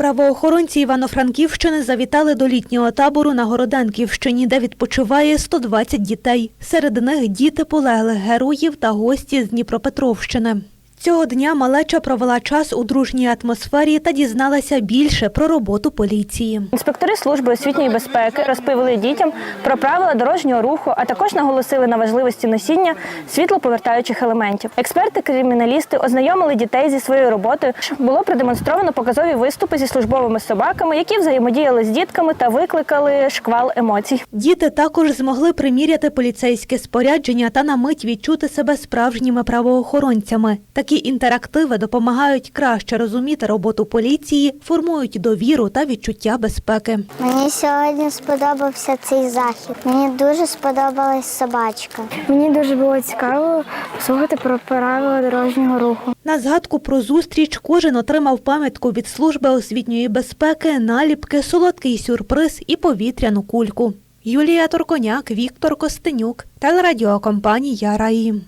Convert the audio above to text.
Правоохоронці Івано-Франківщини завітали до літнього табору на Городенківщині, де відпочиває 120 дітей. Серед них діти полеглих героїв та гості з Дніпропетровщини. Цього дня малеча провела час у дружній атмосфері та дізналася більше про роботу поліції. Інспектори служби освітньої безпеки розповіли дітям про правила дорожнього руху, а також наголосили на важливості носіння світлоповертаючих елементів. Експерти-криміналісти ознайомили дітей зі своєю роботою. Було продемонстровано показові виступи зі службовими собаками, які взаємодіяли з дітками та викликали шквал емоцій. Діти також змогли приміряти поліцейське спорядження та на мить відчути себе справжніми правоохоронцями. Такі інтерактиви допомагають краще розуміти роботу поліції, формують довіру та відчуття безпеки. Мені сьогодні сподобався цей захід. Мені дуже сподобалась собачка. Мені дуже було цікаво послухати про правила дорожнього руху. На згадку про зустріч кожен отримав пам'ятку від служби освітньої безпеки, наліпки, солодкий сюрприз і повітряну кульку. Юлія Торконяк, Віктор Костенюк, телерадіокомпанія Раї.